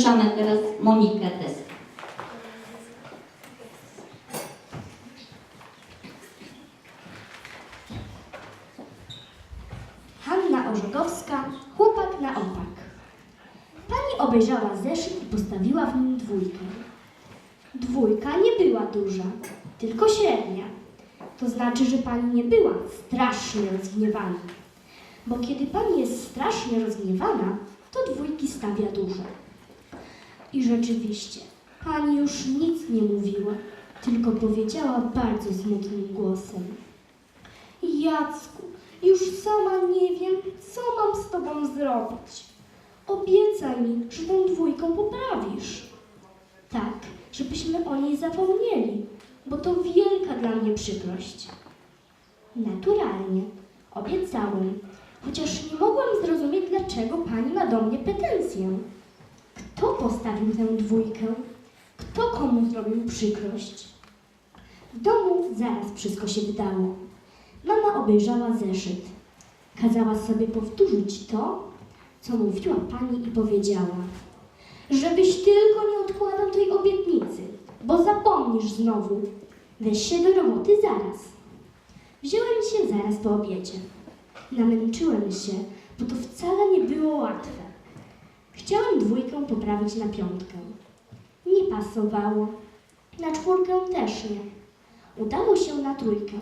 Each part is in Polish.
Zapraszamy teraz Monikę Teskę. Hanna Orzegowska, chłopak na opak. Pani obejrzała zeszyt i postawiła w nim dwójkę. Dwójka nie była duża, tylko średnia. To znaczy, że pani nie była strasznie rozgniewana. Bo kiedy pani jest strasznie rozgniewana, to dwójki stawia dużo. I rzeczywiście, pani już nic nie mówiła, tylko powiedziała bardzo smutnym głosem. Jacku, już sama nie wiem, co mam z tobą zrobić. Obiecaj mi, że tą dwójką poprawisz. Tak, żebyśmy o niej zapomnieli, bo to wielka dla mnie przykrość. Naturalnie, obiecałem, chociaż nie mogłam zrozumieć, dlaczego pani ma do mnie pretensję. Kto postawił tę dwójkę? Kto komu zrobił przykrość? W domu zaraz wszystko się wydało. Mama obejrzała zeszyt. Kazała sobie powtórzyć to, co mówiła pani i powiedziała. Żebyś tylko nie odkładał tej obietnicy, bo zapomnisz znowu. Weź się do roboty zaraz. Wziąłem się zaraz po obiedzie. Namęczyłem się, bo to wcale nie było łatwe. Chciałem dwójkę poprawić na piątkę. Nie pasowało. Na czwórkę też nie. Udało się na trójkę,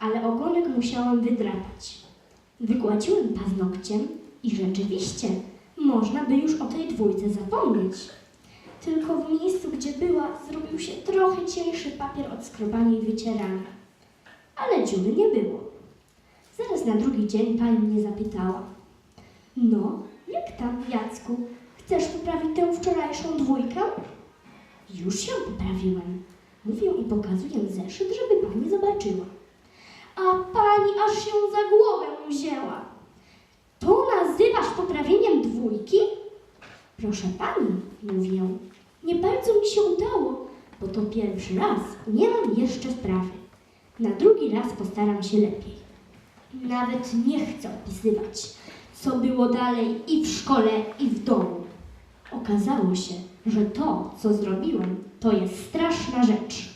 ale ogonek musiałam wydrapać. Wygładziłem paznokciem i rzeczywiście można by już o tej dwójce zapomnieć. Tylko w miejscu, gdzie była, zrobił się trochę cieńszy papier od skrobania i wycierania. Ale dziury nie było. Zaraz na drugi dzień pani mnie zapytała. No, jak tam, Jacku? Chcesz poprawić tę wczorajszą dwójkę? Już ją poprawiłem. Mówię i pokazuję zeszyt, żeby pani zobaczyła. A pani aż się za głowę wzięła. To nazywasz poprawieniem dwójki? Proszę pani, mówię, nie bardzo mi się udało, bo to pierwszy raz, nie mam jeszcze wprawy. Na drugi raz postaram się lepiej. Nawet nie chcę opisywać, co było dalej i w szkole, i w domu. Okazało się, że to, co zrobiłem, to jest straszna rzecz.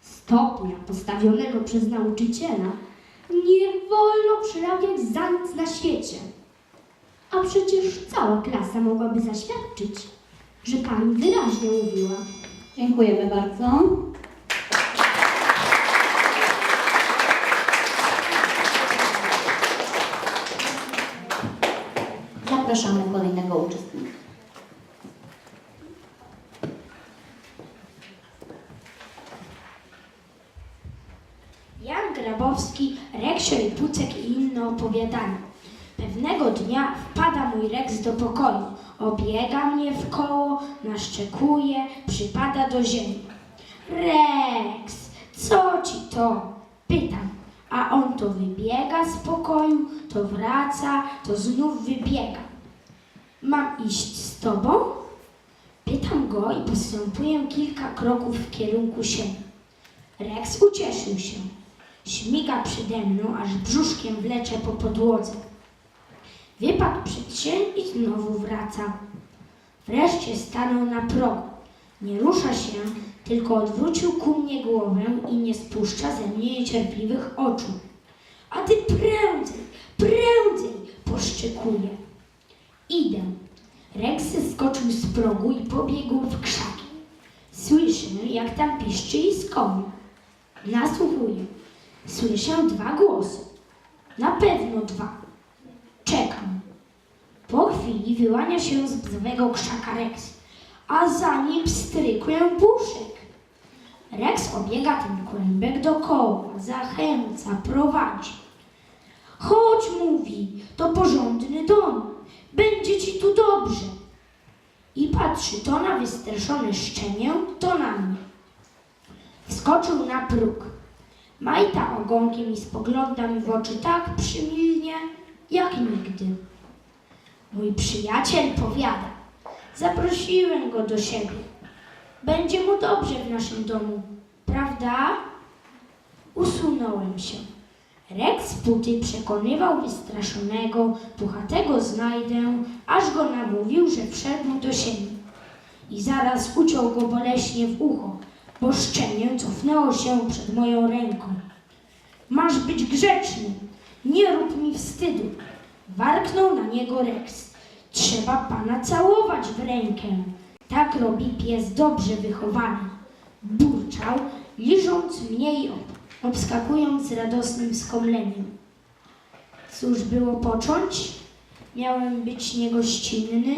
Stopnia postawionego przez nauczyciela nie wolno przerabiać za nic na świecie. A przecież cała klasa mogłaby zaświadczyć, że pani wyraźnie mówiła. Dziękujemy bardzo. Zapraszamy kolejnego uczestnika. Jan Grabowski, Reksio i Pucek i inne opowiadania. Pewnego dnia wpada mój Reks do pokoju, obiega mnie w koło, naszczekuje, przypada do ziemi. Reks, co ci to? Pytam, a on to wybiega z pokoju, to wraca, to znów wybiega. Mam iść z tobą? Pytam go i postępuję kilka kroków w kierunku siebie. Rex ucieszył się. Śmiga przede mną, aż brzuszkiem wlecze po podłodze. Wypadł przed sień i znowu wraca. Wreszcie stanął na progu. Nie rusza się, tylko odwrócił ku mnie głowę i nie spuszcza ze mnie niecierpliwych oczu. A ty prędzej, prędzej, poszczekuje. Idę. Rex skoczył z progu i pobiegł w krzaki. Słyszę, jak tam piszczy i skoni. Nasłuchuję. Słyszę dwa głosy. Na pewno dwa. Czekam. Po chwili wyłania się z bzowego krzaka Rex, a za nim strykuje puszek. Rex obiega ten kłębek dookoła, zachęca, prowadzi. Chodź, mówi, to porządny dom. Będzie ci tu dobrze. I patrzy to na wystraszone szczenię, to na mnie. Wskoczył na próg. Majta ogonkiem i spogląda mi w oczy tak przymilnie, jak nigdy. Mój przyjaciel powiada. Zaprosiłem go do siebie. Będzie mu dobrze w naszym domu, prawda? Usunąłem się. Rex Puty przekonywał wystraszonego, puchatego znajdę, aż go namówił, że wszedł do sieni. i zaraz uciął go boleśnie w ucho, bo szczenię cofnęło się przed moją ręką. Masz być grzeczny, nie rób mi wstydu. Warknął na niego Rex. Trzeba pana całować w rękę. Tak robi pies dobrze wychowany. Burczał, liżąc mnie i ob- obskakując radosnym skomleniem. Cóż było począć? Miałem być niegościnny?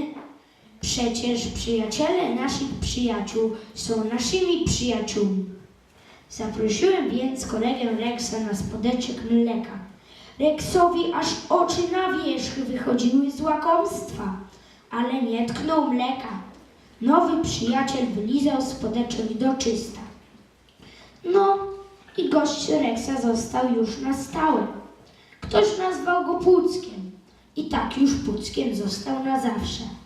Przecież przyjaciele naszych przyjaciół są naszymi przyjaciółmi. Zaprosiłem więc kolegę Rexa na spodeczek mleka. Rexowi aż oczy na wierzch wychodziły z łakomstwa, ale nie tknął mleka. Nowy przyjaciel wylizał spodeczek do czysta. No i gość Rexa został już na stałe. Ktoś nazwał go Puckiem i tak już Puckiem został na zawsze.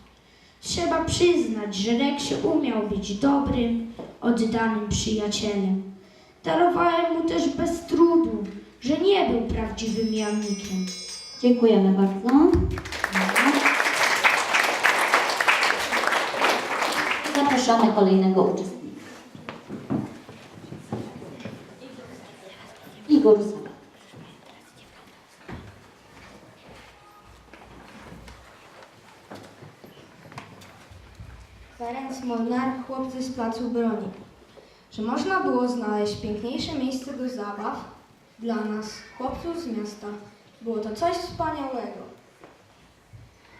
Trzeba przyznać, że Reksio umiał być dobrym, oddanym przyjacielem. Darowałem mu też bez trudu, że nie był prawdziwym jamnikiem. Dziękujemy bardzo. Zapraszamy kolejnego uczestnika. Igor Ferenc Molnar, chłopcy z placu broni. Że można było znaleźć piękniejsze miejsce do zabaw dla nas, chłopców z miasta, było to coś wspaniałego.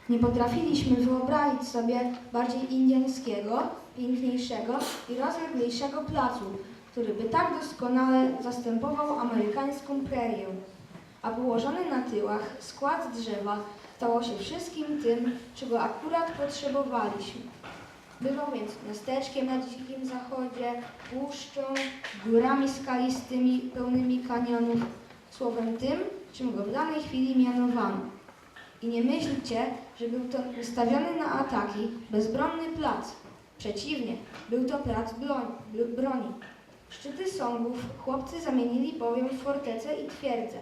Nie potrafiliśmy wyobrazić sobie bardziej indyjskiego, piękniejszego i rozleglejszego placu, który by tak doskonale zastępował amerykańską prerię. A położony na tyłach skład drzewa stało się wszystkim tym, czego akurat potrzebowaliśmy. Bywał więc miasteczkiem na dzikim zachodzie, puszczą, górami skalistymi, pełnymi kanionów, słowem tym, czym go w danej chwili mianowano. I nie myślcie, że był to wystawiony na ataki bezbronny plac. Przeciwnie, był to plac broni. Szczyty sągów chłopcy zamienili bowiem w fortece i twierdzę.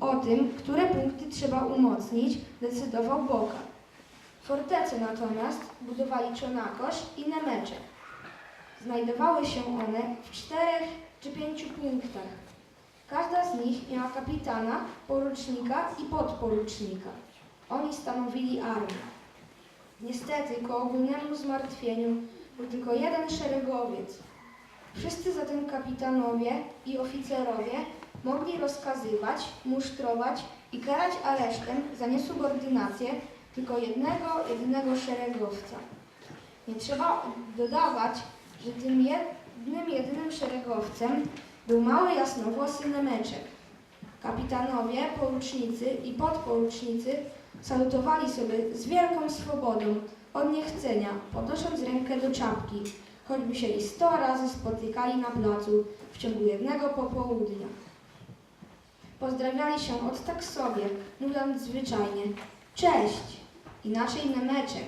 O tym, które punkty trzeba umocnić, decydował Boka. Fortece natomiast budowali Czonakosz i Nemeczek. Znajdowały się one w czterech czy pięciu punktach. Każda z nich miała kapitana, porucznika i podporucznika. Oni stanowili armię. Niestety, ku ogólnemu zmartwieniu, był tylko jeden szeregowiec. Wszyscy zatem kapitanowie i oficerowie mogli rozkazywać, musztrować i karać aresztem za niesubordynację tylko jednego, jedynego szeregowca. Nie trzeba dodawać, że tym jednym, jedynym szeregowcem był mały jasnowłosy Nemeczek. Kapitanowie, porucznicy i podporucznicy salutowali sobie z wielką swobodą, od niechcenia, podnosząc rękę do czapki, choćby się i sto razy spotykali na placu w ciągu jednego popołudnia. Pozdrawiali się od tak sobie, mówiąc zwyczajnie Cześć, inaczej Nemeczek.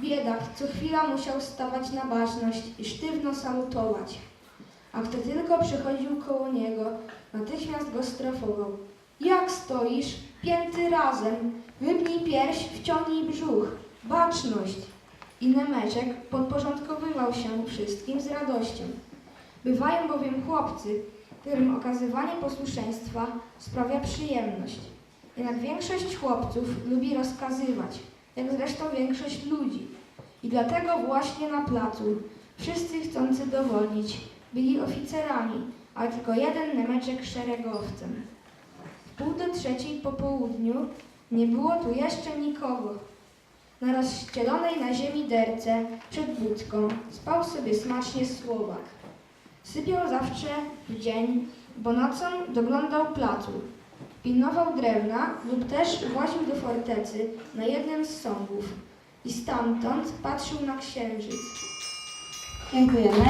Biedak co chwila musiał stawać na baczność i sztywno salutować. A kto tylko przechodził koło niego, natychmiast go strofował. Jak stoisz? Pięty razem. Wypnij pierś, wciągnij brzuch. Baczność. I Nemeczek podporządkowywał się wszystkim z radością. Bywają bowiem chłopcy, którym okazywanie posłuszeństwa sprawia przyjemność. Jednak większość chłopców lubi rozkazywać, jak zresztą większość ludzi. I dlatego właśnie na placu wszyscy chcący dowolnić byli oficerami, a tylko jeden nemeczek szeregowcem. W pół do trzeciej po południu nie było tu jeszcze nikogo. Na rozścielonej na ziemi derce przed budką spał sobie smacznie Słowak. Sypiał zawsze w dzień, bo nocą doglądał placu. Pilnował drewna lub też właził do fortecy na jednym z sągów i stamtąd patrzył na księżyc. Dziękujemy.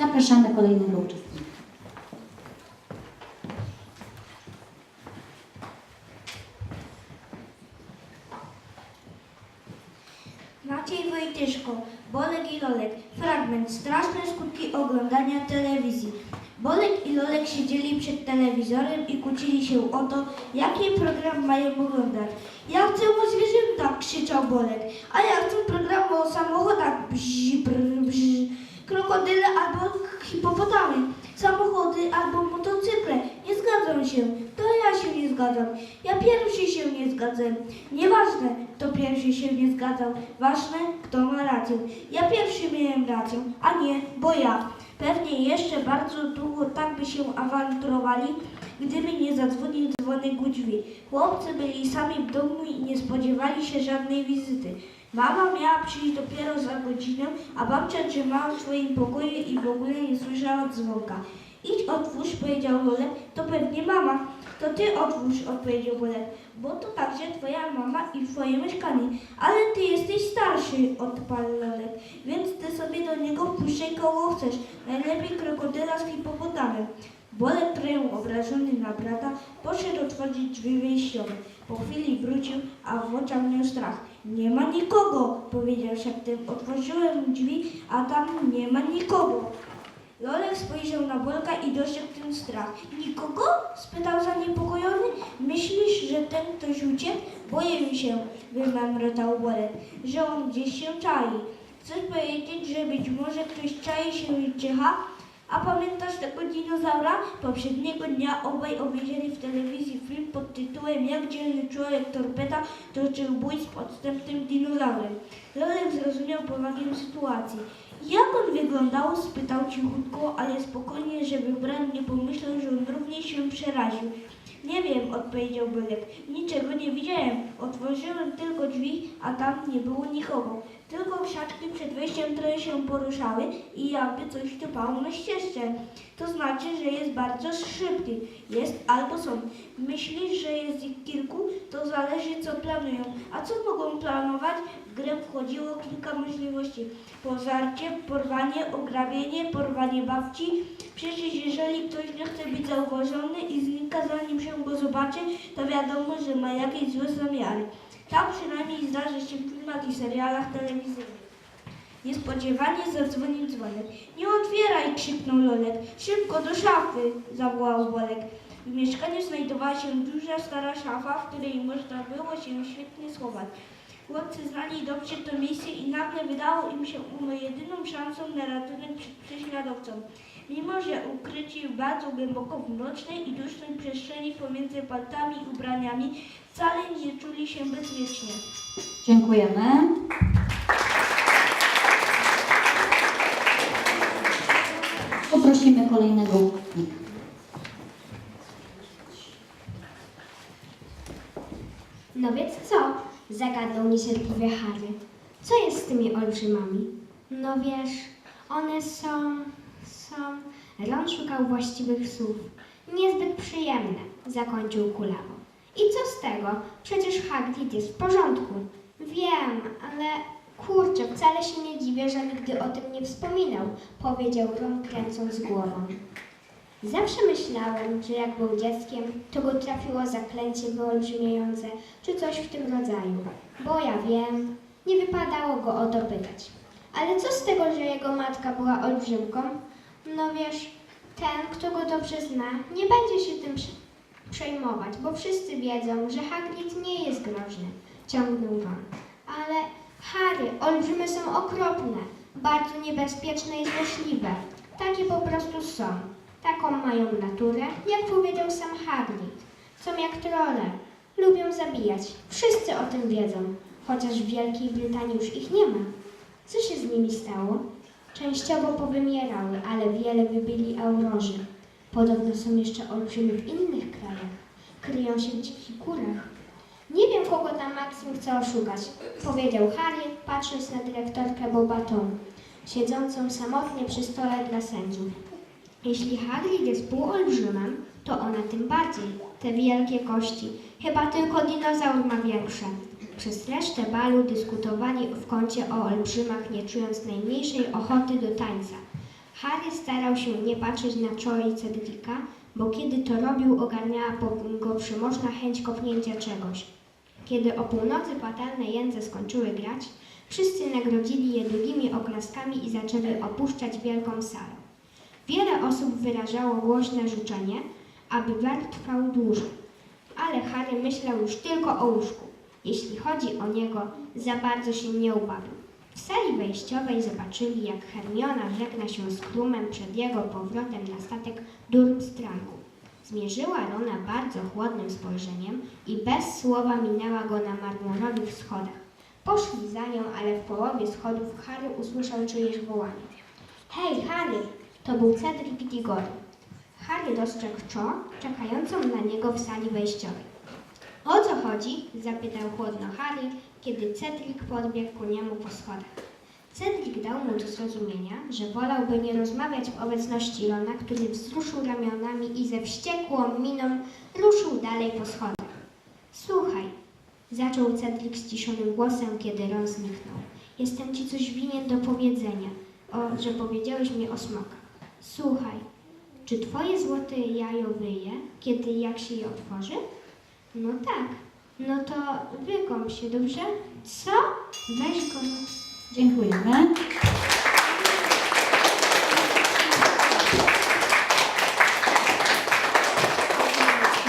Zapraszamy kolejnego uczestnika. Maciej Wojtyszko, Bolek i Lolek. Fragment. Straszne skutki oglądania telewizji. Bolek i Lolek siedzieli przed telewizorem i kłócili się o to, jaki program mają oglądać. Ja chcę o zwierzętach, krzyczał Bolek, a ja chcę program o samochodach, bzz, brr, bzz, krokodyle albo hipopotamy, samochody albo motocykle. Nie zgadzam się, to ja się nie zgadzam. Ja pierwszy się nie zgadzam. Nieważne, kto pierwszy się nie zgadzał, ważne, kto ma rację. Ja pierwszy miałem rację, a nie, bo ja. Pewnie jeszcze bardzo długo tak by się awanturowali, gdyby nie zadzwonił dzwonek u drzwi. Chłopcy byli sami w domu i nie spodziewali się żadnej wizyty. Mama miała przyjść dopiero za godzinę, a babcia trzymała w swoim pokoju i w ogóle nie słyszała dzwonka. Idź otwórz, powiedział Lolek, to pewnie mama. To ty otwórz, odpowiedział Bolek, bo to także twoja mama i twoje mieszkanie. Ale ty jesteś starszy, odparł Lolek, więc ty sobie do niego wpuszczaj kogo chcesz. Najlepiej krokodyla z hipopotamem. Bolek, trochę obrażony na brata, poszedł otworzyć drzwi wejściowe. Po chwili wrócił, a w oczach miał strach. Nie ma nikogo, powiedział szeptem. Otworzyłem drzwi, a tam nie ma nikogo. Lolek spojrzał na Bolka i dostrzegł ten strach. Nikogo? spytał zaniepokojony. Myślisz, że ten ktoś uciekł? Boję się, wymamrotał Bolek, że on gdzieś się czai. Chcesz powiedzieć, że być może ktoś czai się i czyha? A pamiętasz tego dinozaura? Poprzedniego dnia obaj obejrzeli w telewizji film pod tytułem Jak dzielny człowiek torpeda toczył bój z podstępnym dinozaurem. Lolek zrozumiał powagę sytuacji. Jak on wyglądał? spytał cichutko, ale spokojnie, żeby brat nie pomyślał, że on również się przeraził. Nie wiem, odpowiedział Bolek. Niczego nie widziałem. Otworzyłem tylko drzwi, a tam nie było nikogo. Tylko krzaczki przed wejściem trochę się poruszały i jakby coś tupało na ścieżce. To znaczy, że jest bardzo szybki. Jest albo są. Myślisz, że jest ich kilku? To zależy, co planują. A co mogą planować? W grę wchodziło kilka możliwości. Pożarcie, porwanie, ograbienie, porwanie babci. Przecież jeżeli ktoś nie chce być zauważony i znika zanim się go zobaczy, to wiadomo, że ma jakieś złe zamiary. Tak przynajmniej zdarza się w filmach i serialach telewizyjnych. Niespodziewanie zadzwonił dzwonek. Nie otwieraj, krzyknął Lolek. Szybko do szafy, zawołał Bolek. W mieszkaniu znajdowała się duża, stara szafa, w której można było się świetnie schować. Chłopcy znali dobrze to miejsce i nagle wydało im się ono jedyną szansą na ratunek przed prześladowcą. Mimo, że ukryci bardzo głęboko w mrocznej i dusznej przestrzeni pomiędzy paltami i ubraniami, wcale nie czuli się bezpiecznie. Dziękujemy. Poprosimy kolejnego uczestnika. No więc co? Zagadnął niecierpliwie Harry. Co jest z tymi olbrzymami? No wiesz, one są... Ron szukał właściwych słów. Niezbyt przyjemne, zakończył kulawo. I co z tego? Przecież Hagrid jest w porządku. Wiem, ale kurczę, wcale się nie dziwię, że nigdy o tym nie wspominał, powiedział Ron kręcąc głową. Zawsze myślałem, że jak był dzieckiem, to go trafiło zaklęcie wyolbrzymiające, czy coś w tym rodzaju. Bo ja wiem, nie wypadało go o to pytać. Ale co z tego, że jego matka była olbrzymką? No wiesz, ten, kto go dobrze zna, nie będzie się tym prze- przejmować, bo wszyscy wiedzą, że Hagrid nie jest groźny, ciągnął Ron. Ale Harry, olbrzymy są okropne, bardzo niebezpieczne i złośliwe. Takie po prostu są. Taką mają naturę, jak powiedział sam Hagrid. Są jak trole. Lubią zabijać. Wszyscy o tym wiedzą. Chociaż w Wielkiej Brytanii już ich nie ma. Co się z nimi stało? Częściowo powymierały, ale wiele wybili aurorzy. Podobno są jeszcze olbrzymi w innych krajach. Kryją się w dzikich górach. Nie wiem, kogo tam Maxim chce oszukać, powiedział Harry, patrząc na dyrektorkę Bobaton, siedzącą samotnie przy stole dla sędziów. Jeśli Hagrid jest półolbrzymem, to ona tym bardziej. Te wielkie kości. Chyba tylko dinozaur ma większe. Przez resztę balu dyskutowali w kącie o olbrzymach, nie czując najmniejszej ochoty do tańca. Harry starał się nie patrzeć na Troy Cedrika, bo kiedy to robił, ogarniała go przymożna chęć kopnięcia czegoś. Kiedy o północy fatalne jędze skończyły grać, wszyscy nagrodzili je długimi oklaskami i zaczęli opuszczać wielką salę. Wiele osób wyrażało głośne życzenie, aby bal trwał dłużej, ale Harry myślał już tylko o łóżku. Jeśli chodzi o niego, za bardzo się nie ubawił. W sali wejściowej zobaczyli, jak Hermiona żegna się z Krumem przed jego powrotem na statek Durmstrangu. Zmierzyła Rona bardzo chłodnym spojrzeniem i bez słowa minęła go na marmurowych schodach. Poszli za nią, ale w połowie schodów Harry usłyszał czyjeś wołanie. Hej, Harry! To był Cedric Diggory. Harry dostrzegł Cho, czekającą na niego w sali wejściowej. O co chodzi? zapytał chłodno Harry, kiedy Cedric podbiegł ku niemu po schodach. Cedric dał mu do zrozumienia, że wolałby nie rozmawiać w obecności Rona, który wzruszył ramionami i ze wściekłą miną ruszył dalej po schodach. Słuchaj, zaczął Cedric ściszonym głosem, kiedy Ron zniknął. Jestem ci coś winien do powiedzenia, o, że powiedziałeś mi o smokach. Słuchaj, czy twoje złote jajo wyje, kiedy jak się je otworzy? No tak. No to wykąp się, dobrze? Co? Weź go. Dziękujemy.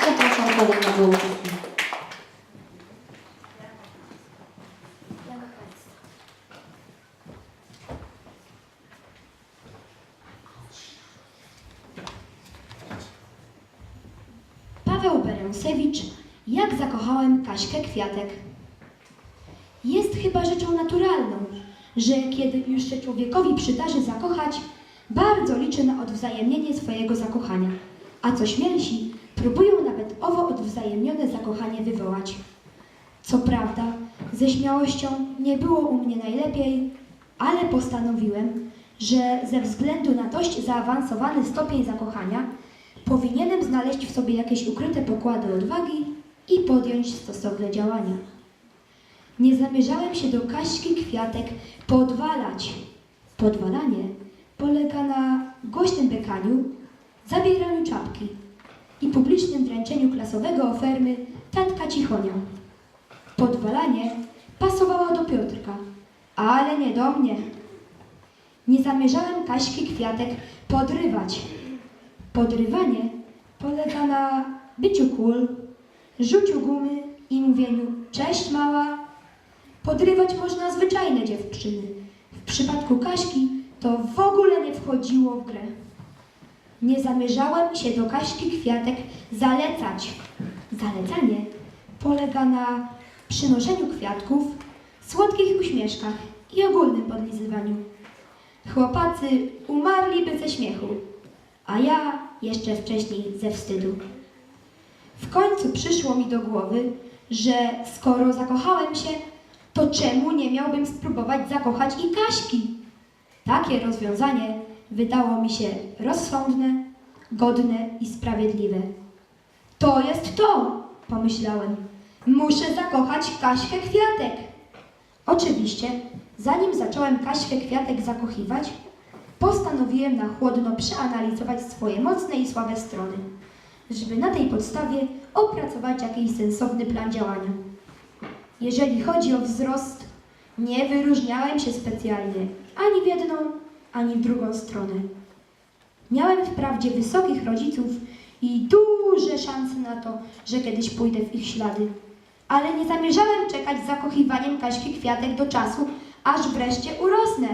Zapraszam kolejnego uczestnika. Kwiatek. Jest chyba rzeczą naturalną, że kiedy już się człowiekowi przydarzy zakochać, bardzo liczy na odwzajemnienie swojego zakochania, a co śmielsi, próbują nawet owo odwzajemnione zakochanie wywołać. Co prawda, ze śmiałością nie było u mnie najlepiej, ale postanowiłem, że ze względu na dość zaawansowany stopień zakochania powinienem znaleźć w sobie jakieś ukryte pokłady odwagi i podjąć stosowne działania. Nie zamierzałem się do Kaśki Kwiatek podwalać. Podwalanie polega na głośnym bekaniu, zabieraniu czapki i publicznym wręczeniu klasowego ofermy Tatka Cichonia. Podwalanie pasowało do Piotrka, ale nie do mnie. Nie zamierzałem Kaśki Kwiatek podrywać. Podrywanie polega na byciu kul, rzuciu gumy i mówieniu cześć mała. Podrywać można zwyczajne dziewczyny. W przypadku Kaśki to w ogóle nie wchodziło w grę. Nie zamierzałem się do Kaśki Kwiatek zalecać. Zalecanie polega na przynoszeniu kwiatków, słodkich uśmieszkach i ogólnym podlizywaniu. Chłopacy umarliby ze śmiechu, a ja jeszcze wcześniej ze wstydu. W końcu przyszło mi do głowy, że skoro zakochałem się, to czemu nie miałbym spróbować zakochać i Kaśki? Takie rozwiązanie wydało mi się rozsądne, godne i sprawiedliwe. To jest to, pomyślałem. Muszę zakochać Kaśkę Kwiatek. Oczywiście, zanim zacząłem Kaśkę Kwiatek zakochiwać, postanowiłem na chłodno przeanalizować swoje mocne i słabe strony, żeby na tej podstawie opracować jakiś sensowny plan działania. Jeżeli chodzi o wzrost, nie wyróżniałem się specjalnie ani w jedną, ani w drugą stronę. Miałem wprawdzie wysokich rodziców i duże szanse na to, że kiedyś pójdę w ich ślady, ale nie zamierzałem czekać z zakochiwaniem Kaśki Kwiatek do czasu, aż wreszcie urosnę.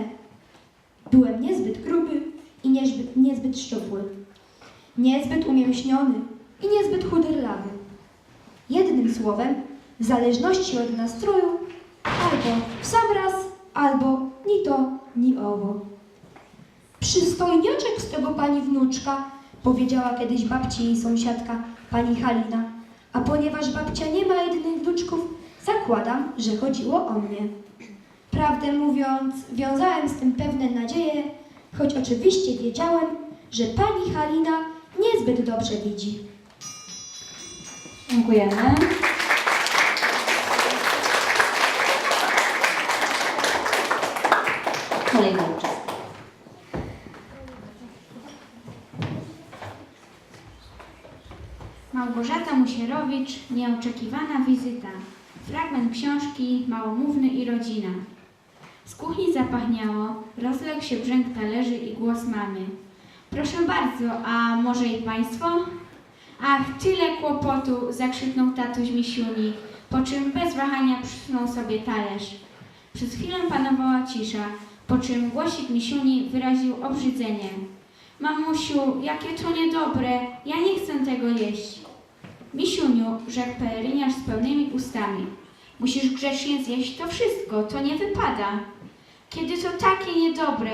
Byłem niezbyt gruby i niezbyt, niezbyt szczupły, niezbyt umięśniony i niezbyt chuderlawy. Jednym słowem, w zależności od nastroju, albo w sam raz, albo ni to, ni owo. Przystojniaczek z tego pani wnuczka, powiedziała kiedyś babci jej sąsiadka, pani Halina. A ponieważ babcia nie ma jedynych wnuczków, zakładam, że chodziło o mnie. Prawdę mówiąc, wiązałem z tym pewne nadzieje, choć oczywiście wiedziałem, że pani Halina niezbyt dobrze widzi. Dziękujemy. Kolejny. Małgorzata Musierowicz, nieoczekiwana wizyta. Fragment książki Małomówny i rodzina. Z kuchni zapachniało, rozległ się brzęk talerzy i głos mamy. Proszę bardzo, a może i Państwo? Ach, tyle kłopotu, zakrzyknął tatuś Misiuni, po czym bez wahania przysunął sobie talerz. Przez chwilę panowała cisza, po czym głosik Misiuni wyraził obrzydzenie. Mamusiu, jakie to niedobre, ja nie chcę tego jeść. Misiuniu, rzekł peleriniarz z pełnymi ustami. Musisz grzecznie zjeść to wszystko, to nie wypada. Kiedy to takie niedobre,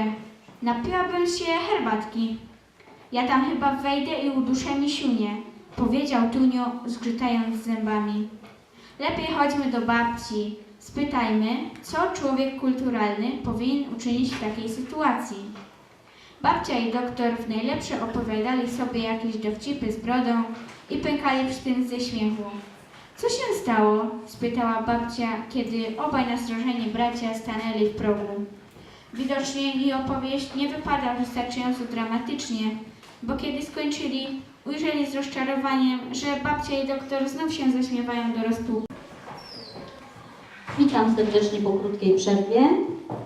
napiłabym się herbatki. Ja tam chyba wejdę i uduszę misiunię, powiedział Tunio, zgrzytając zębami. Lepiej chodźmy do babci. Spytajmy, co człowiek kulturalny powinien uczynić w takiej sytuacji. Babcia i doktor w najlepsze opowiadali sobie jakieś dowcipy z brodą i pękali przy tym ze śmiechu. Co się stało? spytała babcia, kiedy obaj nastrożeni bracia stanęli w progu. Widocznie jej opowieść nie wypada wystarczająco dramatycznie, bo kiedy skończyli, ujrzeli z rozczarowaniem, że babcia i doktor znów się zaśmiewają do rozpuku. Witam serdecznie po krótkiej przerwie.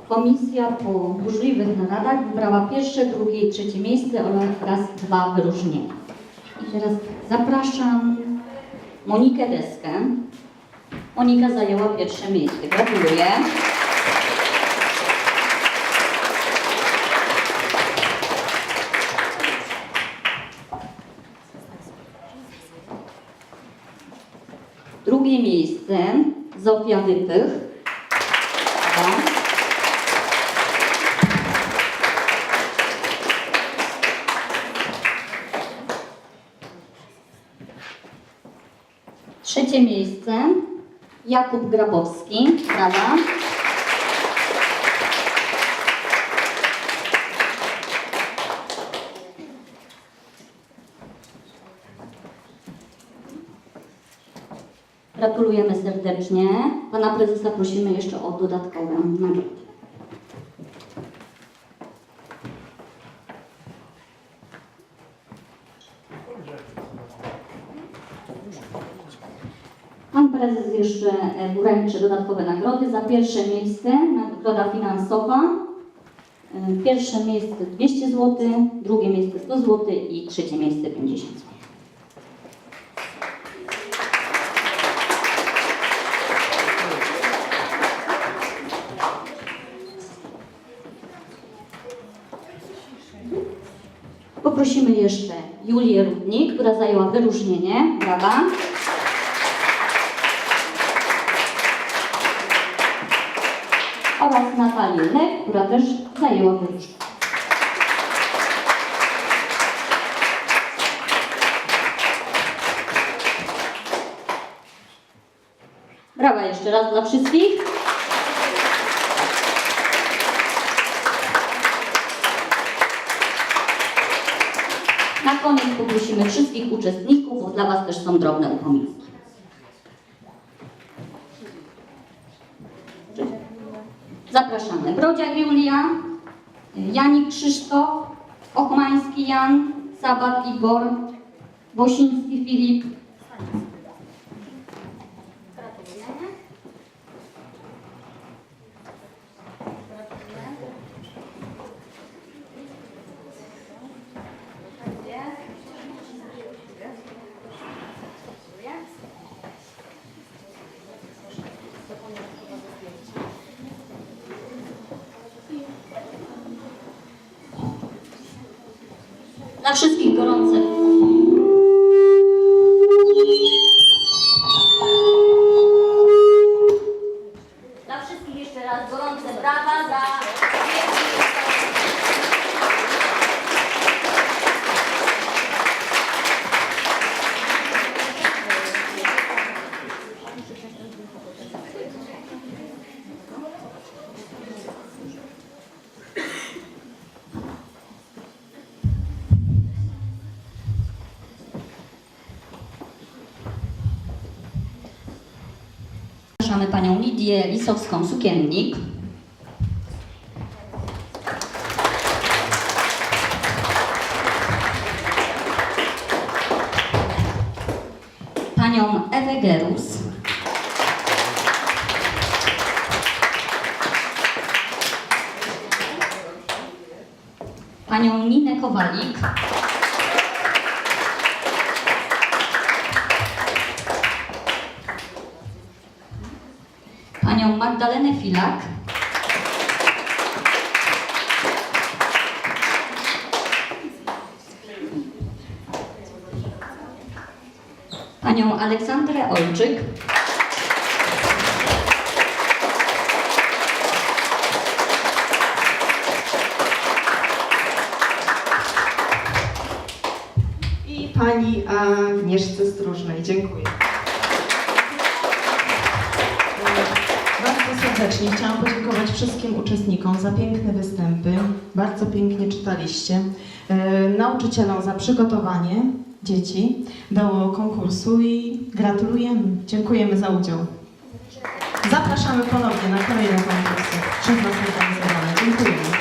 Komisja po burzliwych naradach wybrała pierwsze, drugie i trzecie miejsce oraz dwa wyróżnienia. I teraz zapraszam Monikę Deskę. Monika zajęła pierwsze miejsce. Gratuluję. Drugie miejsce Zofia Wypych. Trzecie miejsce Jakub Grabowski. Brawa. Gratulujemy serdecznie. Pana prezesa prosimy jeszcze o dodatkowe nagrody. Pan prezes jeszcze e, wręczy dodatkowe nagrody. Za pierwsze miejsce nagroda finansowa. E, Pierwsze miejsce 200 zł, drugie miejsce 100 zł i trzecie miejsce 50 zł. Julię Rudnik, która zajęła wyróżnienie. Brawa. Oraz Natalię Lek, która też zajęła wyróżnienie. Brawa jeszcze raz dla wszystkich. Na koniec poprosimy wszystkich uczestników, bo dla Was też są drobne upominki. Zapraszamy. Brodziak Julia, Janik Krzysztof, Ochmański Jan, Sabat Igor, Wosiński Filip. Dla wszystkich gorące. Zapraszamy panią Lidię Lisowską-Sukiennik. Filak, panią Aleksandrę Olczyk, i pani Agnieszce Stróżnej. Dziękuję. Wszystkim uczestnikom za piękne występy. Bardzo pięknie czytaliście. E, Nauczycielom za przygotowanie dzieci do konkursu i gratulujemy. Dziękujemy za udział. Zapraszamy ponownie na kolejne konkursy przez nas. Dziękujemy.